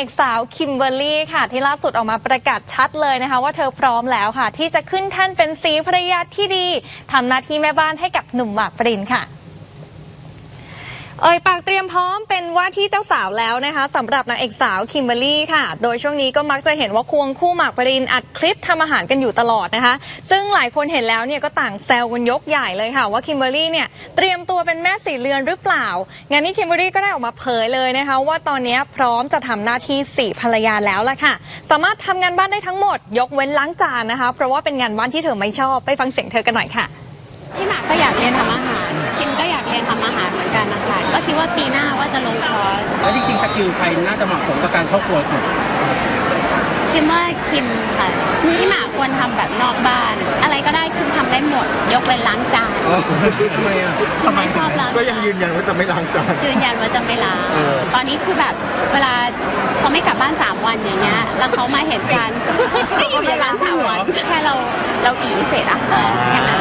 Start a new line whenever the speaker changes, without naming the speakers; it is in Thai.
เอกสาวคิมเบอร์รี่ค่ะ ที่ล่าสุดออกมาประกาศชัดเลยนะคะ ว่าเธอพร้อมแล้วค่ะ ที่จะขึ้นแท่นเป็นสีภรรยาที่ดีทำหน้าที่แม่บ้านให้กับหนุ่มหมากปรินค่ะ เอ่ยปากเตรียมพร้อมเป็นว่าที่เจ้าสาวแล้วนะคะสำหรับนางเอกสาวคิมเบอรรี่ค่ะ โดยช่วงนี้ก็มักจะเห็นว่าควงคู่หมากปรินอัดคลิปทำอาหารกันอยู่ตลอดนะคะ ซึ่งหลายคนเห็นแล้วเนี่ยก็ต่างแซวกันยกใหญ่เลยค่ะ ว่าคิมเบอรรี่เนี่ยเตรียมตัวเป็นแม่สีเรือนหรือเปล่า งานนี้คิมเบอรรี่ก็ได้ออกมาเผยเลยนะคะ ว่าตอนนี้พร้อมจะทำหน้าที่สี่ภรรยาแล้วล่ะค่ะ สามารถทำงานบ้านได้ทั้งหมด ยกเว้นล้างจานนะคะ เพราะว่าเป็นงานบ้านที่เธอไม่ชอบไปฟังเสียงเธอกันหน่อยค่ะ
พี่หมากก็อยากเรียนทำอาหารคิมก็อยากเรียนทำอาหาร กันนะคะก็คิดว่าปีหน้าว่าจะลงคอร์ส
แล้วจริงๆสกิลใครน่าจะเหมาะสมกับการเข้าครัวสุด
คิมว่าคิมค่ะพี่หมากควรทำแบบนอกบ้าน อะไรก็ได้คิมทำได้หมด ยกเว้นล้างจาน
ทำไมอะ
คิมไม่ชอบล้าง
ก็ยังยืนยันว่าจะไม่ล้างจาน
ยืนยันว่าจะไม่ล้าง
เออ
ตอนนี้คือแบบเวลาเขาไม่กลับบ้านสามวันอย่างเงี้ยแล้วเขามาเห็นกันก็อยู่อย่างนั้นสามวันแค่เราเราอีเสร็จอาหารอย่างนั้น